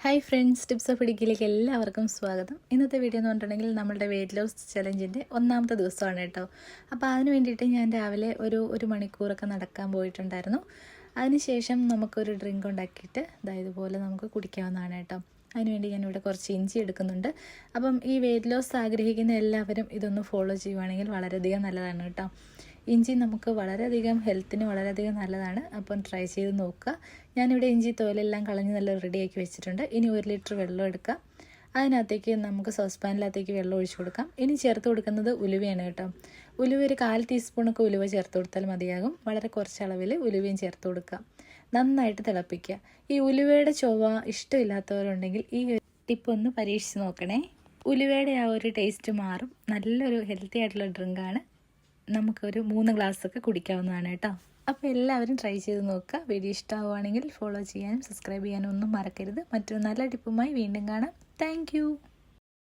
Hi friends tips of ഇടുക്കിയിലേക്ക് എല്ലാവർക്കും സ്വാഗതം. ഇന്നത്തെ വീഡിയോ എന്ന് പറഞ്ഞിട്ടുണ്ടെങ്കിൽ നമ്മുടെ വെയിറ്റ് ലോസ് ചലഞ്ചിന്റെ ഒന്നാമത്തെ ദിവസമാണ് കേട്ടോ. അപ്പോൾ അതിന് വേണ്ടിയിട്ട് ഞാൻ രാവിലെ ഒരു ഒരു മണിക്കൂറൊക്കെ നടക്കാൻ പോയിട്ടുണ്ടായിരുന്നു. അതിനുശേഷം നമുക്കൊരു ഡ്രിങ്ക് ഉണ്ടാക്കിയിട്ട് അതായത് പോലെ നമുക്ക് കുടിക്കാവുന്നതാണ് കേട്ടോ. അതിനുവേണ്ടി ഞാനിവിടെ കുറച്ച് ഇഞ്ചി എടുക്കുന്നുണ്ട്. അപ്പം ഈ വെയിറ്റ് ലോസ് ആഗ്രഹിക്കുന്ന എല്ലാവരും ഇതൊന്ന് ഫോളോ ചെയ്യുവാണെങ്കിൽ വളരെയധികം നല്ലതാണ് കേട്ടോ. ഇഞ്ചി നമുക്ക് വളരെയധികം ഹെൽത്തിന് വളരെയധികം നല്ലതാണ്. അപ്പം ട്രൈ ചെയ്ത് നോക്കുക. ഞാനിവിടെ ഇഞ്ചി തോലെല്ലാം കളഞ്ഞ് നല്ല റെഡിയാക്കി വെച്ചിട്ടുണ്ട്. ഇനി ഒരു ലിറ്റർ വെള്ളം എടുക്കാം. അതിനകത്തേക്ക് നമുക്ക് സോസ്പാനിനകത്തേക്ക് വെള്ളം ഒഴിച്ചു കൊടുക്കാം. ഇനി ചേർത്ത് കൊടുക്കുന്നത് ഉലുവയാണ് കേട്ടോ. ഉലുവ ഒരു കാൽ ടീസ്പൂണൊക്കെ ഉലുവ ചേർത്ത് കൊടുത്താൽ മതിയാകും. വളരെ കുറച്ച് അളവിൽ ഉലുവയും ചേർത്ത് കൊടുക്കുക. നന്നായിട്ട് തിളപ്പിക്കുക. ഈ ഉലുവയുടെ ചൊവ്വ ഇഷ്ടമില്ലാത്തവരുണ്ടെങ്കിൽ ഈ ടിപ്പ് ഒന്ന് പരീക്ഷിച്ച് നോക്കണേ. ഉലുവയുടെ ആ ഒരു ടേസ്റ്റ് മാറും. നല്ലൊരു ഹെൽത്തി ആയിട്ടുള്ള ഡ്രിങ്കാണ് നമുക്കൊരു മൂന്ന് ഗ്ലാസ് ഒക്കെ കുടിക്കാവുന്നതാണ് കേട്ടോ. അപ്പോൾ എല്ലാവരും ട്രൈ ചെയ്ത് നോക്കുക. വീഡിയോ ഇഷ്ടമാവുകയാണെങ്കിൽ ഫോളോ ചെയ്യാനും സബ്സ്ക്രൈബ് ചെയ്യാനും ഒന്നും മറക്കരുത്. മറ്റൊരു നല്ല ടിപ്പുമായി വീണ്ടും കാണാം. താങ്ക്